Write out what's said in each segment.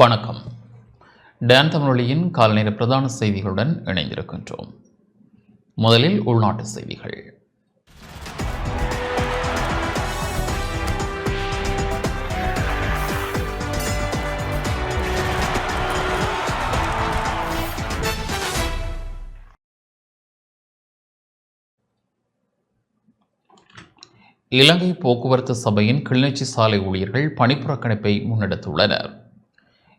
வணக்கம். டேன் தமிழொலியின் காலநேர பிரதான செய்திகளுடன் இணைந்திருக்கின்றோம். முதலில் உள்நாட்டு செய்திகள். இலங்கை போக்குவரத்து சபையின் கிளிநொச்சி சாலை ஊழியர்கள் பணிப்புறக்கணிப்பை முன்னெடுத்துள்ளனர்.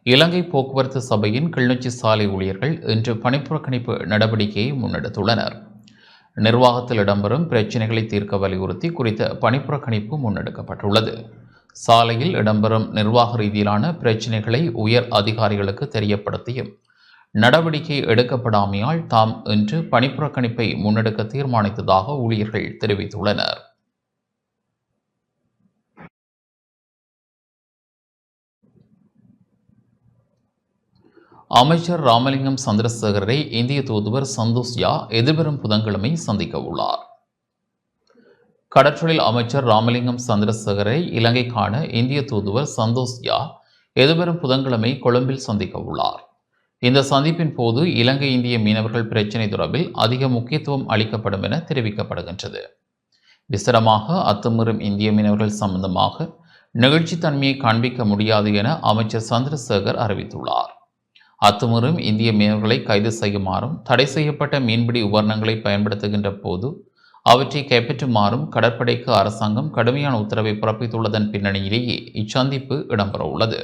இலங்கை போக்குவரத்து சபையின் கிளிநொச்சி சாலை ஊழியர்கள் இன்று பணிப்புறக்கணிப்பு நடவடிக்கையை முன்னெடுத்துள்ளனர். நிர்வாகத்தில் இடம்பெறும் பிரச்சினைகளை தீர்க்க வலியுறுத்தி குறித்த பணிப்புறக்கணிப்பு முன்னெடுக்கப்பட்டுள்ளது. சாலையில் இடம்பெறும் நிர்வாக ரீதியிலான பிரச்சினைகளை உயர் அதிகாரிகளுக்கு தெரியப்படுத்தியும் நடவடிக்கை எடுக்கப்படாமையால் தாம் இன்று பணிப்புறக்கணிப்பை முன்னெடுக்க தீர்மானித்ததாக ஊழியர்கள் தெரிவித்துள்ளனர். அமைச்சர் ராமலிங்கம் சந்திரசேகரை இந்திய தூதுவர் சந்தோஷ் யா எதிர்வரும் புதன்கிழமை சந்திக்க உள்ளார். கடற்றொழில் அமைச்சர் ராமலிங்கம் சந்திரசேகரை இலங்கைக்கான இந்திய தூதுவர் சந்தோஷ் யா எதிர்வரும் புதன்கிழமை கொழும்பில் சந்திக்க உள்ளார். இந்த சந்திப்பின் போது இலங்கை இந்திய மீனவர்கள் பிரச்சினை தொடர்பில் அதிக முக்கியத்துவம் அளிக்கப்படும் என தெரிவிக்கப்படுகின்றது. விசரமாக அத்துமீறும் இந்திய மீனவர்கள் சம்பந்தமாக நிகழ்ச்சித்தன்மையை காண்பிக்க முடியாது என அமைச்சர் சந்திரசேகர் அறிவித்துள்ளார். அத்துமீறும் இந்திய மீனவர்களை கைது செய்யுமாறும் தடை செய்யப்பட்ட மீன்பிடி உபகரணங்களை பயன்படுத்துகின்ற போது அவற்றை கைப்பற்றுமாறும் கடற்படைக்கு அரசாங்கம் கடுமையான உத்தரவை பிறப்பித்துள்ளதன் பின்னணியிலேயே இச்சந்திப்பு இடம்பெறவுள்ளது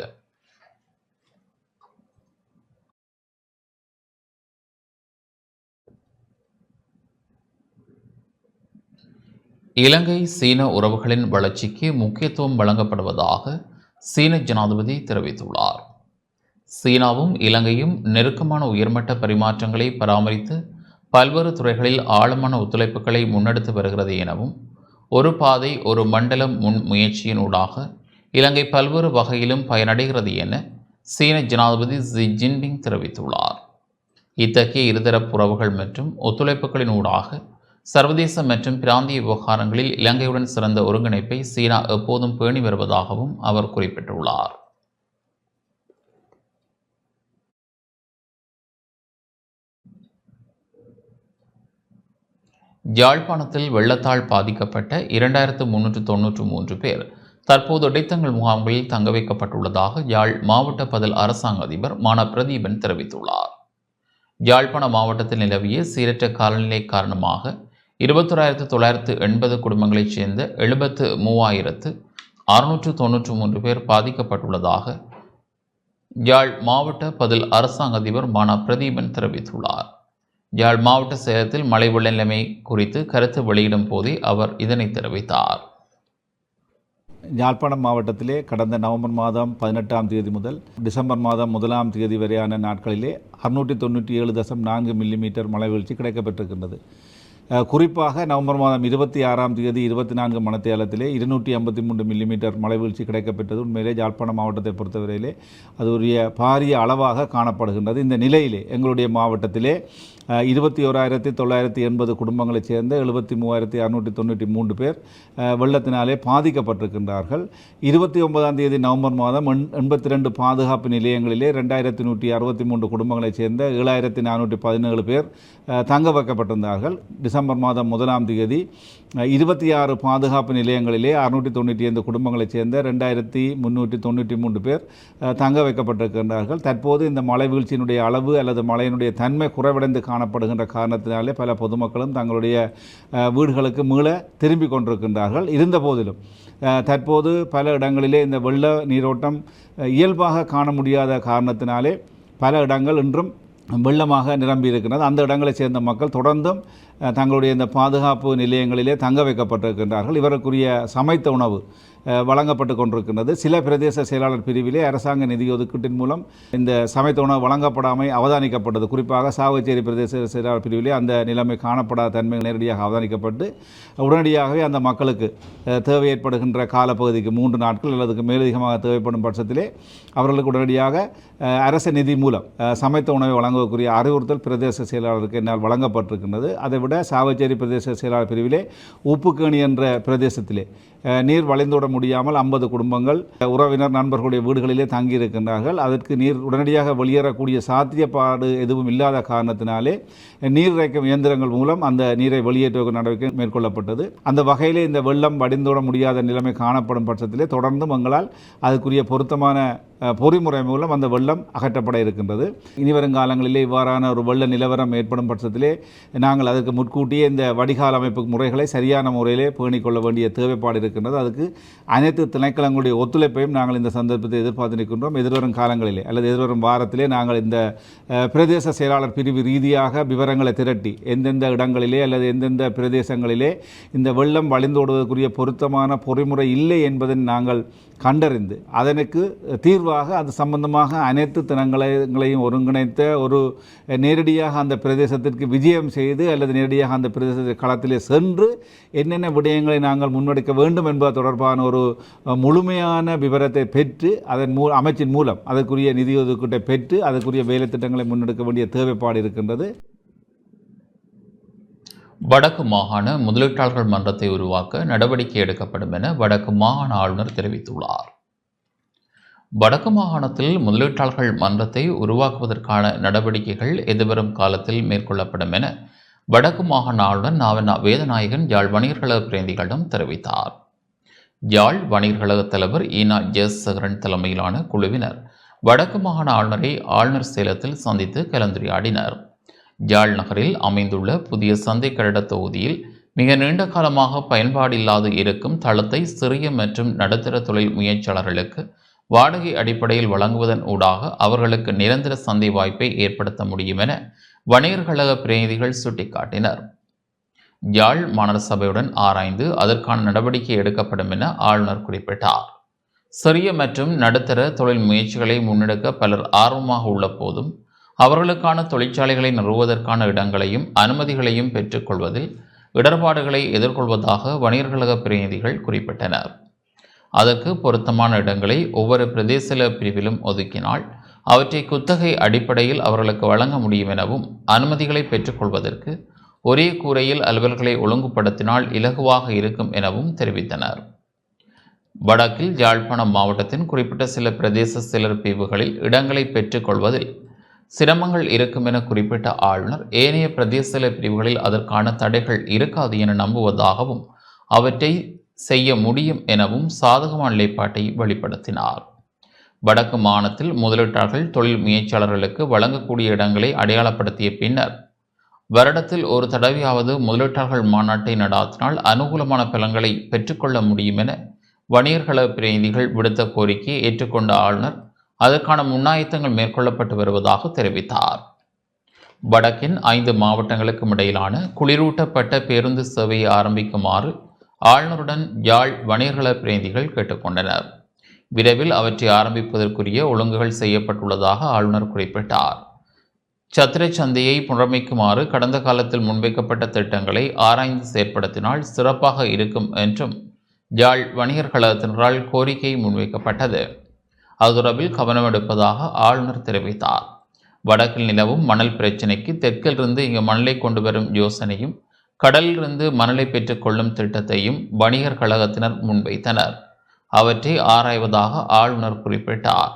இலங்கை சீன உறவுகளின் வளர்ச்சிக்கு முக்கியத்துவம் வழங்கப்படுவதாக சீன ஜனாதிபதி தெரிவித்துள்ளார். சீனாவும் இலங்கையும் நெருக்கமான உயர்மட்ட பரிமாற்றங்களை பராமரித்து பல்வேறு துறைகளில் ஆழமான ஒத்துழைப்புகளை முன்னெடுத்து வருகிறது எனவும் ஒரு பாதை ஒரு மண்டலம் முன் முயற்சியினூடாக இலங்கை பல்வேறு வகையிலும் பயனடைகிறது என சீன ஜனாதிபதி ஜி ஜின்பிங் தெரிவித்துள்ளார். இத்தகைய இருதரப்பு உறவுகள் மற்றும் ஒத்துழைப்புகளின் ஊடாக சர்வதேச மற்றும் பிராந்திய விவகாரங்களில் இலங்கையுடன் சிறந்த ஒருங்கிணைப்பை சீனா எப்போதும் பேணி வருவதாகவும் அவர் குறிப்பிட்டுள்ளார். யாழ்ப்பாணத்தில் வெள்ளத்தால் பாதிக்கப்பட்ட இரண்டாயிரத்து முன்னூற்று தொன்னூற்று மூன்று பேர் தற்போது இடைத்தங்கள் முகாம்களில் தங்க வைக்கப்பட்டுள்ளதாக யாழ் மாவட்ட பதில் அரசாங்க அதிபர் மான பிரதீபன் தெரிவித்துள்ளார். யாழ்ப்பாண மாவட்டத்தில் நிலவிய சீரற்ற காலநிலை காரணமாக இருபத்தொராயிரத்து தொள்ளாயிரத்து எண்பது குடும்பங்களைச் சேர்ந்த எழுபத்து மூவாயிரத்து அறுநூற்று தொன்னூற்று மூன்று பேர் பாதிக்கப்பட்டுள்ளதாக யாழ் மாவட்ட பதில் அரசாங்க அதிபர் மான பிரதீபன் தெரிவித்துள்ளார். யாழ் மாவட்ட சேலத்தில் மழை வெள்ள நிலைமை குறித்து கருத்து வெளியிடும் போதே அவர் இதனை தெரிவித்தார். யாழ்ப்பாணம் மாவட்டத்திலே கடந்த நவம்பர் மாதம் பதினெட்டாம் தேதி முதல் டிசம்பர் மாதம் முதலாம் தேதி வரையான நாட்களிலே அறுநூற்றி தொண்ணூற்றி ஏழு தசம் நான்கு மில்லிமீட்டர் மழை வீழ்ச்சி கிடைக்கப்பெற்றிருக்கின்றது. குறிப்பாக நவம்பர் மாதம் இருபத்தி ஆறாம் தேதி இருபத்தி நான்கு மணத்தேலத்திலே இருநூற்றி ஐம்பத்தி மூன்று மில்லிமீட்டர் மழை வீழ்ச்சி கிடைக்கப்பெற்றது. உண்மையிலே யாழ்ப்பாணம் மாவட்டத்தை பொறுத்தவரையிலே அது ஒரு பாரிய அளவாக காணப்படுகின்றது. இந்த நிலையிலே எங்களுடைய மாவட்டத்திலே இருபத்தி ஓராயிரத்தி தொள்ளாயிரத்தி எண்பது குடும்பங்களைச் சேர்ந்த எழுபத்தி மூவாயிரத்தி அறுநூற்றி தொண்ணூற்றி மூன்று பேர் வெள்ளத்தினாலே பாதிக்கப்பட்டிருக்கின்றார்கள். இருபத்தி ஒன்பதாம் தேதி நவம்பர் மாதம் எண் எண்பத்தி ரெண்டு பாதுகாப்பு நிலையங்களிலே ரெண்டாயிரத்தி நூற்றி அறுபத்தி மூன்று குடும்பங்களைச் சேர்ந்த ஏழாயிரத்தி நானூற்றி பதினேழு பேர் தங்க வைக்கப்பட்டிருந்தார்கள் டிசம்பர் மாதம் முதலாம் தேதி இருபத்தி ஆறு பாதுகாப்பு நிலையங்களிலே அறுநூற்றி தொண்ணூற்றி ஐந்து குடும்பங்களைச் சேர்ந்த ரெண்டாயிரத்தி முந்நூற்றி தொண்ணூற்றி மூன்று பேர் தங்க வைக்கப்பட்டிருக்கின்றார்கள் தற்போது இந்த மழை வீழ்ச்சியினுடைய அளவு அல்லது மழையினுடைய தன்மை குறைவடைந்து காணப்படுகின்ற காரணத்தினாலே பல பொதுமக்களும் தங்களுடைய வீடுகளுக்கு மீள திரும்பிக் கொண்டிருக்கின்றார்கள். இருந்த போதிலும் தற்போது பல இடங்களிலே இந்த வெள்ள நீரோட்டம் இயல்பாக காண முடியாத காரணத்தினாலே பல இடங்கள் இன்றும் வெள்ளமாக நிரம்பி இருக்கிறது அந்த இடங்களை சேர்ந்த மக்கள் தொடர்ந்தும் தங்களுடைய இந்த பாதுகாப்பு நிலையங்களிலே தங்க வைக்கப்பட்டிருக்கின்றார்கள். இவருக்குரிய சமைத்த உணவு வழங்கப்பட்டு கொண்டிருக்கின்றது. சில பிரதேச செயலாளர் பிரிவிலே அரசாங்க நிதி ஒதுக்கீட்டின் மூலம் இந்த சமைத்த உணவு வழங்கப்படாமை அவதானிக்கப்பட்டது. குறிப்பாக சாவச்சேரி பிரதேச செயலாளர் பிரிவிலே அந்த நிலைமை காணப்படாத தன்மை நேரடியாக அவதானிக்கப்பட்டு உடனடியாகவே அந்த மக்களுக்கு தேவை ஏற்படுகின்ற காலப்பகுதிக்கு மூன்று நாட்கள் அல்லதுக்கு மேலதிகமாக தேவைப்படும் பட்சத்திலே அவர்களுக்கு உடனடியாக அரச நிதி மூலம் சமைத்த உணவை வழங்கக்கூடிய அறிவுறுத்தல் பிரதேச செயலாளருக்கு என்னால் வழங்கப்பட்டிருக்கின்றது. அதை விட சாவச்சேரி பிரதேச செயலாளர் பிரிவிலே உப்புக்கேணி என்ற பிரதேசத்திலே. நீர் வளைந்தோட முடியாமல் ஐம்பது குடும்பங்கள் உறவினர் நண்பர்களுடைய வீடுகளிலே தங்கியிருக்கின்றார்கள். அதற்கு நீர் உடனடியாக வெளியேறக்கூடிய சாத்தியப்பாடு எதுவும் இல்லாத காரணத்தினாலே நீர் இறைக்கும் இயந்திரங்கள் மூலம் அந்த நீரை வெளியேற்ற நடவடிக்கை மேற்கொள்ளப்பட்டது. அந்த வகையிலே இந்த வெள்ளம் வடிந்தோட முடியாத நிலைமை காணப்படும் பட்சத்திலே தொடர்ந்தும் எங்களால் அதுக்குரிய பொருத்தமான பொறிமுறை மூலம் அந்த வெள்ளம் அகற்றப்பட இருக்கின்றது. இனி வரும் காலங்களிலே இவ்வாறான ஒரு வெள்ள நிலவரம் ஏற்படும் பட்சத்திலே நாங்கள் அதற்கு முன்கூட்டியே இந்த வடிகால் அமைப்பு முறைகளை சரியான முறையிலே பேணிக்கொள்ள வேண்டிய தேவைப்பாடு இருக்கின்றது அதுக்கு அனைத்து திணைக்களங்களுடைய ஒத்துழைப்பையும் நாங்கள் இந்த சந்தர்ப்பத்தை எதிர்பார்த்து நிற்கின்றோம். எதிர்வரும் காலங்களிலே அல்லது எதிர்வரும் வாரத்திலே நாங்கள் இந்த பிரதேச செயலாளர் பிரிவு ரீதியாக விவரங்களை திரட்டி எந்தெந்த இடங்களிலே அல்லது எந்தெந்த பிரதேசங்களிலே இந்த வெள்ளம் வழிந்தோடுவதற்குரிய பொருத்தமான பொறிமுறை இல்லை என்பதை நாங்கள் கண்டறிந்து அதனுக்கு தீர்வாக அது சம்பந்தமாக அனைத்து தினங்களையும் ஒருங்கிணைத்த ஒரு நேரடியாக அந்த பிரதேசத்திற்கு விஜயம் செய்து அல்லது நேரடியாக அந்த பிரதேச களத்திலே சென்று என்னென்ன விடயங்களை நாங்கள் முன்னெடுக்க வேண்டும் என்பது தொடர்பான ஒரு முழுமையான விவரத்தை பெற்று அதன் மூ அமைச்சின் மூலம் அதற்குரிய நிதி ஒதுக்கீட்டை பெற்று அதற்குரிய வேலை திட்டங்களை முன்னெடுக்க வேண்டிய தேவைப்பாடு இருக்கின்றது. வடக்கு மாகாண முதலீட்டாளர்கள் மன்றத்தை உருவாக்க நடவடிக்கை எடுக்கப்படும் என வடக்கு மாகாண ஆளுநர் தெரிவித்துள்ளார். வடக்கு மாகாணத்தில் முதலீட்டாளர்கள் மன்றத்தை உருவாக்குவதற்கான நடவடிக்கைகள் எதிர்வரும் காலத்தில் மேற்கொள்ளப்படும் என வடக்கு மாகாண ஆளுநர் நாவண்ணா வேதநாயகன் யாழ் வணிகர்கள பிரதிநிதிகளிடம் தெரிவித்தார். யாழ் வணிகர்கழக தலைவர் ஈனா ஜெஸ் சகரன் தலைமையிலான குழுவினர் வடக்கு மாகாண ஆளுநரை ஆளுநர் சேலத்தில் சந்தித்து கலந்துரையாடினர். ஜாழ் நகரில் அமைந்துள்ள புதிய சந்தை கட்டட தொகுதியில் மிக நீண்ட காலமாக பயன்பாடில்லாது இருக்கும் தளத்தை சிறிய மற்றும் நடுத்தர தொழில் முயற்சியாளர்களுக்கு வாடகை அடிப்படையில் வழங்குவதன் ஊடாக அவர்களுக்கு நிரந்தர சந்தை வாய்ப்பை ஏற்படுத்த முடியும் என வணிகர்கழக பிரதிநிதிகள் சுட்டிக்காட்டினர். யாழ் மாநகர சபையுடன் ஆராய்ந்து அதற்கான நடவடிக்கை எடுக்கப்படும் என ஆளுநர் குறிப்பிட்டார். சிறிய மற்றும் நடுத்தர தொழில் முயற்சிகளை முன்னெடுக்க பலர் ஆர்வமாக உள்ள போதும் அவர்களுக்கான தொழிற்சாலைகளை நிறுவுவதற்கான இடங்களையும் அனுமதிகளையும் பெற்றுக்கொள்வதில் இடர்பாடுகளை எதிர்கொள்வதாக வணிகர்கழக பிரதிநிதிகள் குறிப்பிட்டனர். அதற்கு பொருத்தமான இடங்களை ஒவ்வொரு பிரதேச பிரிவிலும் ஒதுக்கினால் அவற்றை குத்தகை அடிப்படையில் அவர்களுக்கு வழங்க முடியும் எனவும் அனுமதிகளை பெற்றுக்கொள்வதற்கு ஒரே கூரையில் அலுவல்களை ஒழுங்குபடுத்தினால் இலகுவாக இருக்கும் எனவும் தெரிவித்தனர். வடக்கில் யாழ்ப்பாணம் மாவட்டத்தின் குறிப்பிட்ட சில பிரதேச சிலர் பிரிவுகளில் இடங்களை பெற்றுக்கொள்வதில் சிரமங்கள் இருக்கும் என குறிப்பிட்ட ஆளுநர் ஏனைய பிரதேச பிரிவுகளில் அதற்கான தடைகள் இருக்காது என நம்புவதாகவும் அவற்றை செய்ய முடியும் எனவும் சாதகமான நிலைப்பாட்டை வெளிப்படுத்தினார். வடக்கு மாநிலத்தில் முதலீட்டாளர்கள் தொழில் முயற்சியாளர்களுக்கு வழங்கக்கூடிய இடங்களை அடையாளப்படுத்திய பின்னர் வருடத்தில் ஒரு தடவையாவது முதலீட்டாளர்கள் மாநாட்டை நடாத்தினால் அனுகூலமான பலன்களை பெற்றுக்கொள்ள முடியும் என வணிகர்கள பிரதிநிதிகள் விடுத்த கோரிக்கையை ஏற்றுக்கொண்ட ஆளுநர் அதற்கான முன்னாயத்தங்கள் மேற்கொள்ளப்பட்டு வருவதாக தெரிவித்தார். வடக்கின் ஐந்து மாவட்டங்களுக்கும் இடையிலான குளிரூட்டப்பட்ட பேருந்து சேவையை ஆரம்பிக்குமாறு ஆளுநருடன் யாழ் வணிகர்கள பிரதிநிதிகள் கேட்டுக்கொண்டனர். விரைவில் அவற்றை ஆரம்பிப்பதற்குரிய ஒழுங்குகள் செய்யப்பட்டுள்ளதாக ஆளுநர் குறிப்பிட்டார். சத்திரை சந்தையை புனரமைக்குமாறு கடந்த காலத்தில் முன்வைக்கப்பட்ட திட்டங்களை ஆராய்ந்து செயற்படுத்தினால் சிறப்பாக இருக்கும் என்றும் யாழ் வணிகர் கழகத்தினரால் கோரிக்கை முன்வைக்கப்பட்டது. அது தொடர்பில் கவனம் எடுப்பதாக ஆளுநர் தெரிவித்தார். வடக்கில் நிலவும் மணல் பிரச்சினைக்கு தெற்கிலிருந்து இங்கு மணலை கொண்டு வரும் யோசனையும் கடலிலிருந்து மணலை பெற்றுக்கொள்ளும் திட்டத்தையும் வணிகர் கழகத்தினர் முன்வைத்தனர். அவற்றை ஆராய்வதாக ஆளுநர் குறிப்பிட்டார்.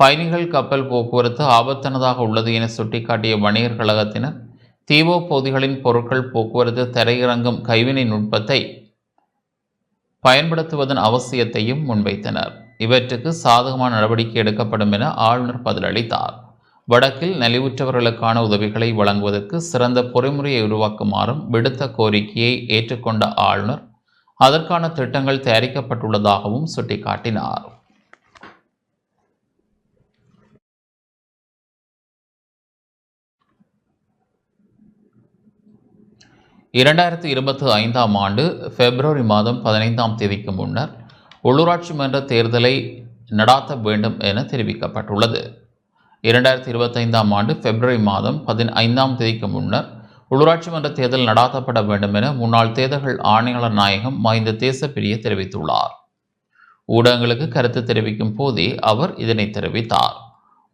பயணிகள் கப்பல் போக்குவரத்து ஆபத்தானதாக உள்ளது என சுட்டிக்காட்டிய வணிகர் கழகத்தினர் தீவோ பகுதிகளின் பொருட்கள் போக்குவரத்து தரையிறங்கும் கைவினை நுட்பத்தை பயன்படுத்துவதன் அவசியத்தையும் முன்வைத்தனர். இவற்றுக்கு சாதகமான நடவடிக்கை எடுக்கப்படும் என ஆளுநர் பதிலளித்தார். வடக்கில் நலிவுற்றவர்களுக்கான உதவிகளை வழங்குவதற்கு சிறந்த பொறிமுறையை உருவாக்குமாறும் விடுத்த கோரிக்கையை ஏற்றுக்கொண்ட ஆளுநர் அதற்கான திட்டங்கள் தயாரிக்கப்பட்டுள்ளதாகவும் சுட்டிக்காட்டினார். இரண்டாயிரத்தி இருபத்தி ஐந்தாம் ஆண்டு பிப்ரவரி மாதம் பதினைந்தாம் தேதிக்கு முன்னர் உள்ளூராட்சி மன்ற தேர்தலை நடாத்த வேண்டும் என தெரிவிக்கப்பட்டுள்ளது. இரண்டாயிரத்தி இருபத்தைந்தாம் ஆண்டு பிப்ரவரி மாதம் பதினைந்தாம் தேதிக்கு முன்னர் உள்ளூராட்சி மன்ற தேர்தல் நடாத்தப்பட வேண்டும் என முன்னாள் தேர்தல்கள் ஆணையாளர் நாயகம் மஹிந்த தேசப்பிரிய தெரிவித்துள்ளார். ஊடகங்களுக்கு கருத்து தெரிவிக்கும் போதே அவர் இதனை தெரிவித்தார்.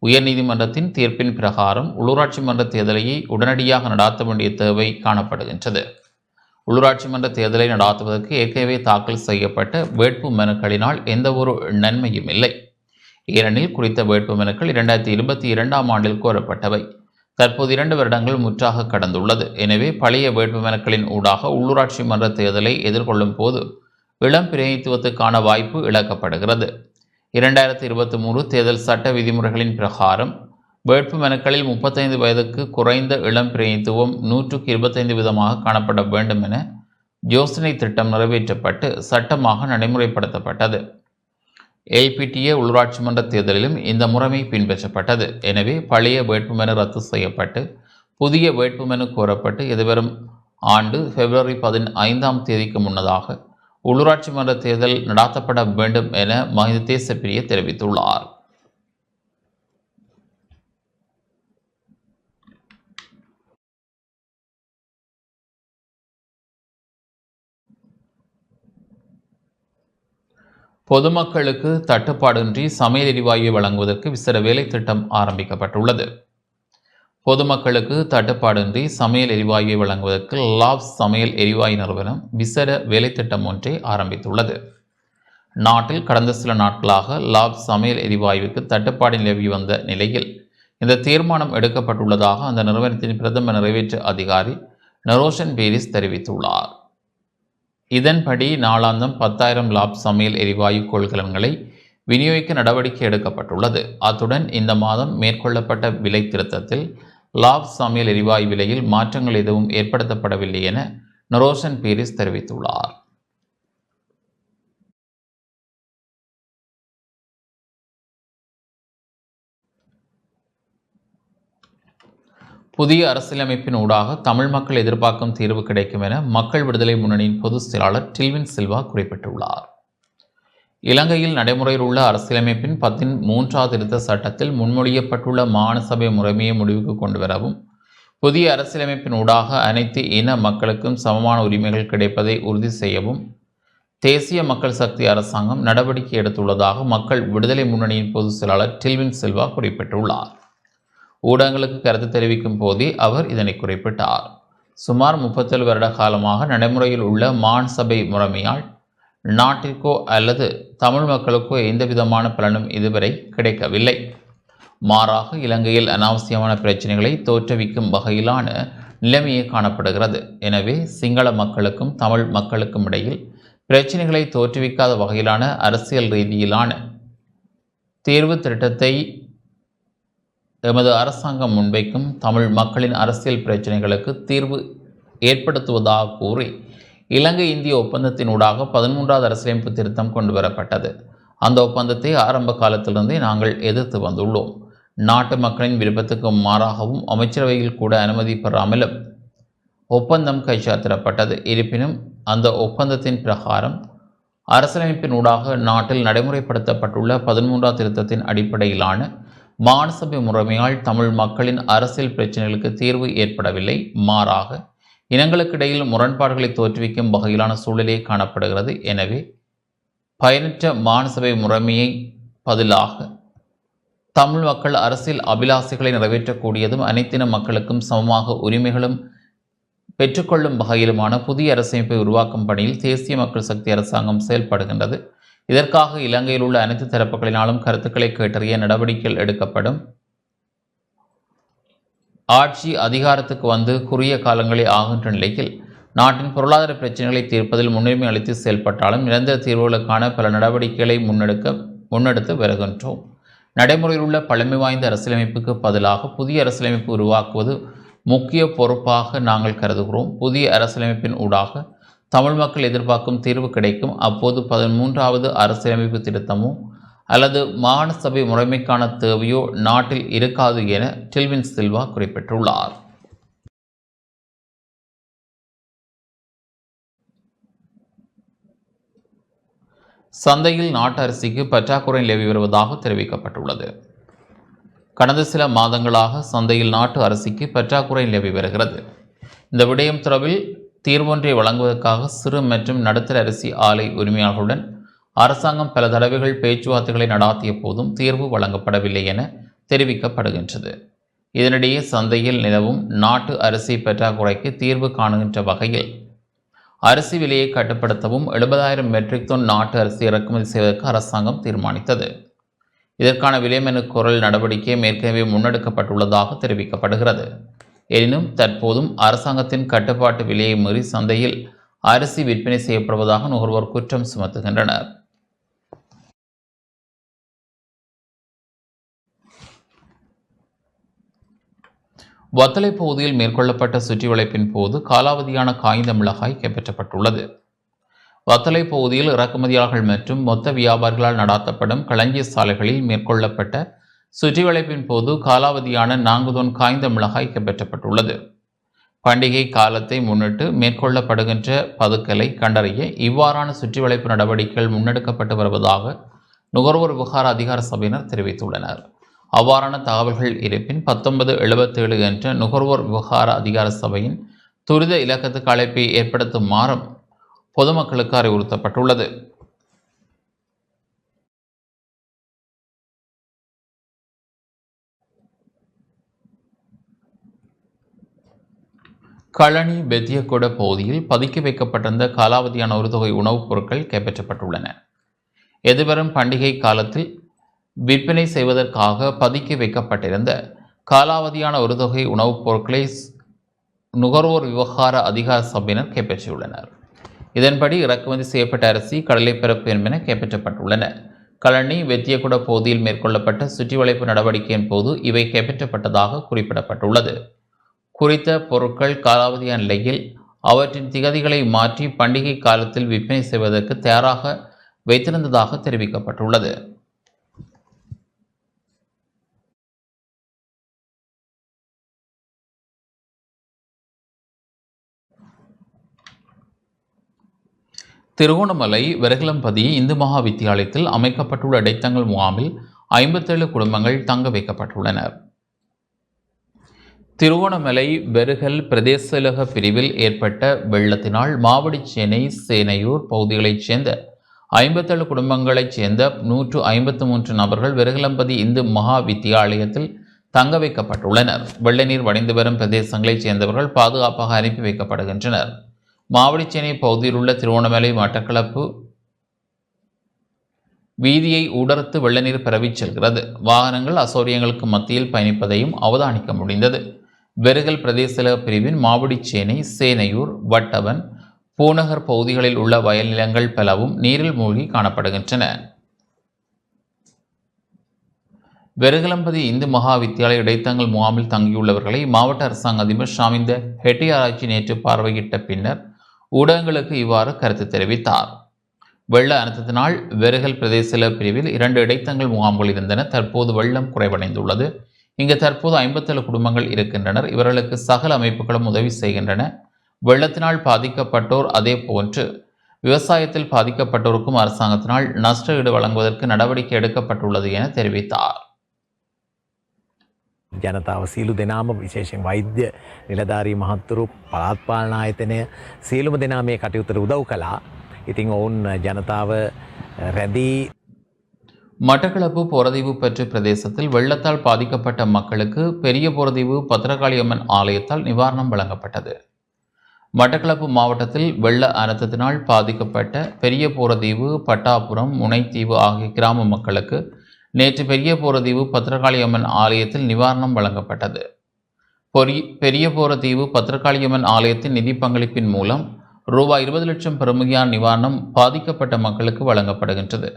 உயர்நீதிமன்றத்தின் தீர்ப்பின் பிரகாரம் உள்ளூராட்சி மன்ற தேர்தலையை உடனடியாக நடாத்த வேண்டிய தேவை காணப்படுகின்றது. உள்ளூராட்சி மன்ற தேர்தலை நடாத்துவதற்கு ஏற்கனவே தாக்கல் செய்யப்பட்ட வேட்பு மனுக்களினால் எந்தவொரு நன்மையும் இல்லை. ஏனெனில் குறித்த வேட்பு மனுக்கள் இரண்டாயிரத்தி இருபத்தி இரண்டாம் ஆண்டில் கோரப்பட்டவை. தற்போது இரண்டு வருடங்கள் முற்றாக கடந்துள்ளது. எனவே பழைய வேட்பு மனுக்களின் ஊடாக உள்ளூராட்சி மன்ற தேர்தலை எதிர்கொள்ளும் போது இளம் பிரதிநிதித்துவத்துக்கான வாய்ப்பு இழக்கப்படுகிறது. இரண்டாயிரத்தி இருபத்தி மூன்று தேர்தல் சட்ட விதிமுறைகளின் பிரகாரம் வேட்பு மனுக்களில் முப்பத்தைந்து வயதுக்கு குறைந்த இளம் பிரதித்துவம் நூற்றுக்கு இருபத்தைந்து விதமாக காணப்பட வேண்டும் என யோசனை திட்டம் நிறைவேற்றப்பட்டு சட்டமாக நடைமுறைப்படுத்தப்பட்டது. எல்பிடிஏ உள்ளூராட்சி மன்ற தேர்தலிலும் இந்த முறைமை பின்பற்றப்பட்டது. எனவே பழைய வேட்புமனு ரத்து செய்யப்பட்டு புதிய வேட்புமனு கோரப்பட்டு எதிர்வரும் ஆண்டு பிப்ரவரி பதினைந்தாம் தேதிக்கு முன்னதாக உள்ளூராட்சி மன்ற தேர்தல் நடாத்தப்பட வேண்டும் என மஹிந்த தேசப்பிரிய தெரிவித்துள்ளார். பொதுமக்களுக்கு தட்டுப்பாடின்றி சமையல் எரிவாயுவை வழங்குவதற்கு விசேட வேலை திட்டம் ஆரம்பிக்கப்பட்டுள்ளது. பொதுமக்களுக்கு தட்டுப்பாடின்றி சமையல் எரிவாயுவை வழங்குவதற்கு லாப்ஸ் சமையல் எரிவாயு நிறுவனம் விசேட வேலை திட்டம் ஒன்றை ஆரம்பித்துள்ளது. நாட்டில் கடந்த சில நாட்களாக லாப் சமையல் எரிவாயுவுக்கு தட்டுப்பாடு நிலவி வந்த நிலையில் இந்த தீர்மானம் எடுக்கப்பட்டுள்ளதாக அந்த நிறுவனத்தின் பிரதம நிறைவேற்று அதிகாரி நரோஷன் பேரிஸ் தெரிவித்துள்ளார். இதன்படி நாளாந்தம் பத்தாயிரம் லாப் சமையல் எரிவாயு கொள்கலன்களை விநியோகிக்க நடவடிக்கை எடுக்கப்பட்டுள்ளது. அத்துடன் இந்த மாதம் மேற்கொள்ளப்பட்ட விலை திருத்தத்தில் லாப் சமையல் எரிவாயு விலையில் மாற்றங்கள் எதுவும் ஏற்படுத்தப்படவில்லை என நரோஷன் பீரிஸ் தெரிவித்துள்ளார். புதிய அரசியலமைப்பின் ஊடாக தமிழ் மக்கள் எதிர்பார்க்கும் தீர்வு கிடைக்கும் என மக்கள் விடுதலை முன்னணியின் பொதுச் செயலாளர் டில்வின் சில்வா குறிப்பிட்டுள்ளார். இலங்கையில் நடைமுறையில் உள்ள அரசியலமைப்பின் பத்தின் மூன்றாவது திருத்த சட்டத்தில் முன்மொழியப்பட்டுள்ள மாகாண சபை முறைமையை முடிவுக்கு கொண்டு வரவும் புதிய அரசியலமைப்பின் ஊடாக அனைத்து இன மக்களுக்கும் சமமான உரிமைகள் கிடைப்பதை உறுதி செய்யவும் தேசிய மக்கள் சக்தி அரசாங்கம் நடவடிக்கை எடுத்துள்ளதாக மக்கள் விடுதலை முன்னணியின் பொதுச் செயலாளர் டில்வின் சில்வா குறிப்பிட்டுள்ளார். ஊடகங்களுக்கு கருத்து தெரிவிக்கும் போதே அவர் இதனை குறிப்பிட்டார். சுமார் முப்பத்தேழு வருட காலமாக நடைமுறையில் உள்ள மான் சபை முறைமையால் நாட்டிற்கோ அல்லது தமிழ் மக்களுக்கோ எந்த விதமான பலனும் இதுவரை கிடைக்கவில்லை. மாறாக இலங்கையில் அனாவசியமான பிரச்சனைகளை தோற்றுவிக்கும் வகையிலான நிலைமையே காணப்படுகிறது. எனவே சிங்கள மக்களுக்கும் தமிழ் மக்களுக்கும் இடையில் பிரச்சனைகளை தோற்றுவிக்காத வகையிலான அரசியல் ரீதியிலான தேர்வு திட்டத்தை எமது அரசாங்கம் முன்வைக்கும் தமிழ் மக்களின் அரசியல் பிரச்சனைகளுக்கு தீர்வு ஏற்படுத்துவதாக கூறி இலங்கை இந்திய ஒப்பந்தத்தினூடாக பதிமூன்றாவது அரசியலமைப்பு திருத்தம் கொண்டு வரப்பட்டது அந்த ஒப்பந்தத்தை ஆரம்ப காலத்திலிருந்தே நாங்கள் எதிர்த்து வந்துள்ளோம். நாட்டு மக்களின் விருப்பத்துக்கு மாறாகவும் அமைச்சரவையில் கூட அனுமதி பெறாமலும் ஒப்பந்தம் கைச்சாத்திடப்பட்டது. இருப்பினும் அந்த ஒப்பந்தத்தின் பிரகாரம் அரசியலமைப்பினூடாக நாட்டில் நடைமுறைப்படுத்தப்பட்டுள்ள பதிமூன்றாம் திருத்தத்தின் அடிப்படையிலான மானசபை முறைமையால் தமிழ் மக்களின் அரசியல் பிரச்சனைகளுக்கு தீர்வு ஏற்படவில்லை. மாறாக இனங்களுக்கிடையில் முரண்பாடுகளை தோற்றுவிக்கும் வகையிலான சூழலே காணப்படுகிறது. எனவே பயனற்ற மானசபை முறைமையை பதிலாக தமிழ் மக்கள் அரசியல் அபிலாசைகளை நிறைவேற்றக்கூடியதும் அனைத்தின மக்களுக்கும் சமமாக உரிமைகளும் பெற்றுக்கொள்ளும் வகையிலுமான புதிய அரசமைப்பை உருவாக்கும் பணியில் தேசிய மக்கள் சக்தி அரசாங்கம் செயல்படுகின்றது. இதற்காக இலங்கையில் உள்ள அனைத்து தரப்புகளினாலும் கருத்துக்களை கேட்டறிய நடவடிக்கைகள் எடுக்கப்படும். ஆட்சி அதிகாரத்துக்கு வந்து குறுகிய காலங்களே ஆகின்ற நிலையில் நாட்டின் பொருளாதார பிரச்சனைகளை தீர்ப்பதில் முன்னுரிமை அளித்து செயல்பட்டாலும் நிரந்தர தீர்வுகளுக்கான பல நடவடிக்கைகளை முன்னெடுக்க முன்னெடுத்து வருகின்றோம். நடைமுறையில் உள்ள பழமை வாய்ந்த அரசியலமைப்புக்கு பதிலாக புதிய அரசியலமைப்பு உருவாக்குவது முக்கிய பொறுப்பாக நாங்கள் கருதுகிறோம். புதிய அரசியலமைப்பின் ஊடாக தமிழ் மக்கள் எதிர்பார்க்கும் தீர்வு கிடைக்கும். அப்போது பதிமூன்றாவது அரசியலமைப்பு திருத்தமோ அல்லது மாகாண சபை முறைமைக்கான தேவையோ நாட்டில் இருக்காது என டில்வின் சில்வா குறிப்பிட்டுள்ளார். சந்தையில் நாட்டு அரிசிக்கு பற்றாக்குறை நிலவி வருவதாக தெரிவிக்கப்பட்டுள்ளது. கடந்த சில மாதங்களாக சந்தையில் நாட்டு அரிசிக்கு பற்றாக்குறை நிலவி வருகிறது. இந்த விடயம் தொடர்பில் தீர்வொன்றை வழங்குவதற்காக சிறு மற்றும் நடுத்தர அரிசி ஆலை உரிமையாளர்களுடன் அரசாங்கம் பல தடவைகள் பேச்சுவார்த்தைகளை நடாத்திய போதும் தீர்வு வழங்கப்படவில்லை என தெரிவிக்கப்படுகின்றது. இதனிடையே சந்தையில் நிலவும் நாட்டு அரிசி பற்றாக்குறைக்கு தீர்வு காணுகின்ற வகையில் அரிசி விலையை கட்டுப்படுத்தவும் எழுபதாயிரம் மெட்ரிக் டன் நாட்டு அரிசி இறக்குமதி செய்வதற்கு அரசாங்கம் தீர்மானித்தது. இதற்கான விலைமனு குரல் நடவடிக்கை ஏற்கனவே முன்னெடுக்கப்பட்டுள்ளதாக தெரிவிக்கப்படுகிறது. எனினும் தற்போதும் அரசாங்கத்தின் கட்டுப்பாட்டு விலையை மீறி சந்தையில் அரிசி விற்பனை செய்யப்படுவதாக நுகர்வோர் குற்றம் சுமத்துகின்றனர். வத்தலை பகுதியில் மேற்கொள்ளப்பட்ட சுற்றி வளைப்பின் போது காலாவதியான காய்ந்த மிளகாய் கைப்பற்றப்பட்டுள்ளது. வத்தலை பகுதியில் இறக்குமதியாளர்கள் மற்றும் மொத்த வியாபாரிகளால் நடாத்தப்படும் களஞ்சிய சாலைகளில் மேற்கொள்ளப்பட்ட சுற்றிவளைப்பின் போது காலாவதியான நான்குதொன் காய்ந்த மிளகாய் கைப்பற்றப்பட்டுள்ளது பண்டிகை காலத்தை முன்னிட்டு மேற்கொள்ளப்படுகின்ற பதுக்கலை கண்டறிய இவ்வாறான சுற்றிவளைப்பு நடவடிக்கைகள் முன்னெடுக்கப்பட்டு வருவதாக நுகர்வோர் விவகார அதிகார சபையினர் தெரிவித்துள்ளனர். அவ்வாறான தகவல்கள் இருப்பின் பத்தொன்பது எழுபத்தேழு என்ற நுகர்வோர் விவகார அதிகார சபையின் துரித இலக்கத்துக்கு அழைப்பை ஏற்படுத்துமாறும் பொதுமக்களுக்கு அறிவுறுத்தப்பட்டுள்ளது. களனி பெத்தியகொட பகுதியில் பதுக்கி வைக்கப்பட்டிருந்த காலாவதியான ஒரு தொகை உணவுப் பொருட்கள் கைப்பற்றப்பட்டுள்ளன. எதிர்வரும் பண்டிகை காலத்தில் விற்பனை செய்வதற்காக பதுக்கி வைக்கப்பட்டிருந்த காலாவதியான ஒரு தொகை உணவுப் பொருட்களை நுகர்வோர் விவகார அதிகார சபையினர் கைப்பற்றியுள்ளனர். இதன்படி இறக்குமதி செய்யப்பட்ட அரிசி கடலைப்பரப்பு என்பன கைப்பற்றப்பட்டுள்ளன. கழனி வெத்தியகுட பகுதியில் மேற்கொள்ளப்பட்ட சுற்றிவளைப்பு நடவடிக்கையின் போது இவை கைப்பற்றப்பட்டதாக குறிப்பிடப்பட்டுள்ளது. குறித்த பொருட்கள் காலாவதியான நிலையில் அவற்றின் திகதிகளை மாற்றி பண்டிகை காலத்தில் விற்பனை செய்வதற்கு தயாராக வைத்திருந்ததாக தெரிவிக்கப்பட்டுள்ளது. திருகோணமலை விரகலம்பதி இந்து மகா வித்தியாலயத்தில் அமைக்கப்பட்டுள்ள இடைத்தங்கள் முகாமில் ஐம்பத்தேழு குடும்பங்கள் தங்க வைக்கப்பட்டுள்ளனர். திருவோணமலை பெருகல் பிரதேசலக பிரிவில் ஏற்பட்ட வெள்ளத்தினால் மாவடிச்சேனை சேனையூர் பகுதிகளைச் சேர்ந்த ஐம்பத்தேழு குடும்பங்களைச் சேர்ந்த நூற்று ஐம்பத்து மூன்று நபர்கள் வெருகலம்பதி இந்து மகா வித்தியாலயத்தில் தங்க வைக்கப்பட்டுள்ளனர். வெள்ளநீர் வடிந்து வரும் பிரதேசங்களைச் சேர்ந்தவர்கள் பாதுகாப்பாக அனுப்பி வைக்கப்படுகின்றனர். மாவடிச்சேனை பகுதியில் உள்ள திருவோணமலை மட்டக்களப்பு வீதியை உடர்த்து வெள்ளநீர் பரவிச் செல்கிறது. வாகனங்கள் அசௌரியங்களுக்கு மத்தியில் பயணிப்பதையும் அவதானிக்க முடிந்தது. வெறுகல் பிரதேச பிரிவின் மாவடிச்சேனை சேனையூர் வட்டவன் பூநகர் பகுதிகளில் உள்ள வயல் நிலங்கள் பலவும் நீரில் மூழ்கி காணப்படுகின்றன. வெறுகலம்பதி இந்து மகா வித்தியாலய இடைத்தங்கள் முகாமில் தங்கியுள்ளவர்களை மாவட்ட அரசாங்க அதிபர் ஷாமிந்த ஹெட்டியாராய்ச்சி நேற்று பார்வையிட்ட பின்னர் ஊடகங்களுக்கு இவ்வாறு கருத்து தெரிவித்தார். வெள்ள அனர்த்தத்தினால் வெறுகல் பிரதேச பிரிவில் இரண்டு இடைத்தங்கள் முகாம்கள் இருந்தன. தற்போது வெள்ளம் குறைவடைந்துள்ளது. இங்கு தற்போது ஐம்பத்தேழு குடும்பங்கள் இருக்கின்றனர் இவர்களுக்கு சகல அமைப்புகளும் உதவி செய்கின்றன வெள்ளத்தினால் பாதிக்கப்பட்டோர் அதே போன்று விவசாயத்தில் பாதிக்கப்பட்டோருக்கும் அரசாங்கத்தினால் நஷ்ட ஈடு வழங்குவதற்கு நடவடிக்கை எடுக்கப்பட்டுள்ளது என தெரிவித்தார் ජනතාව සීලු දෙනාම විශේෂෙන් වෛද්‍ය නිලධාරී මහත්තුරු පලාත්පාලන ආයතනය සියලුම දෙනා මේ කටයුත්තට උදව් කළා. ඉතිං ඔවුන් ජනතාව රැඳී மட்டக்களப்பு போரதீவு பெற்ற பிரதேசத்தில் வெள்ளத்தால் பாதிக்கப்பட்ட மக்களுக்கு பெரிய போரதீவு பத்திரகாளியம்மன் ஆலயத்தால் நிவாரணம் வழங்கப்பட்டது. மட்டக்களப்பு மாவட்டத்தில் வெள்ள அனர்த்தத்தினால் பாதிக்கப்பட்ட பெரிய போரதீவு பட்டாபுரம் முனைத்தீவு ஆகிய கிராம மக்களுக்கு நேற்று பெரிய போரதீவு பத்திரகாளியம்மன் ஆலயத்தில் நிவாரணம் வழங்கப்பட்டது. பொரி பெரிய போரதீவு பத்திரகாளியம்மன் ஆலயத்தின் நிதி பங்களிப்பின் மூலம் ரூபாய் இருபது லட்சம் பெறுமதியான நிவாரணம் பாதிக்கப்பட்ட மக்களுக்கு வழங்கப்படுகின்றது.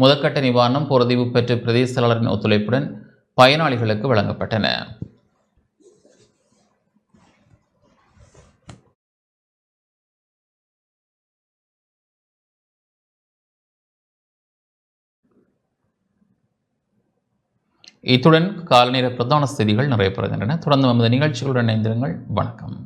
முதற்கட்ட நிவாரணம் போரதீவு பெற்ற பிரதேச செயலாளரின் ஒத்துழைப்புடன் பயனாளிகளுக்கு வழங்கப்பட்டன. இத்துடன் காலநேர பிரதான செய்திகள் நிறைவு பெறுகின்றன தொடர்ந்து நமது நிகழ்ச்சிகளுடன் இணைந்திருங்கள். வணக்கம்.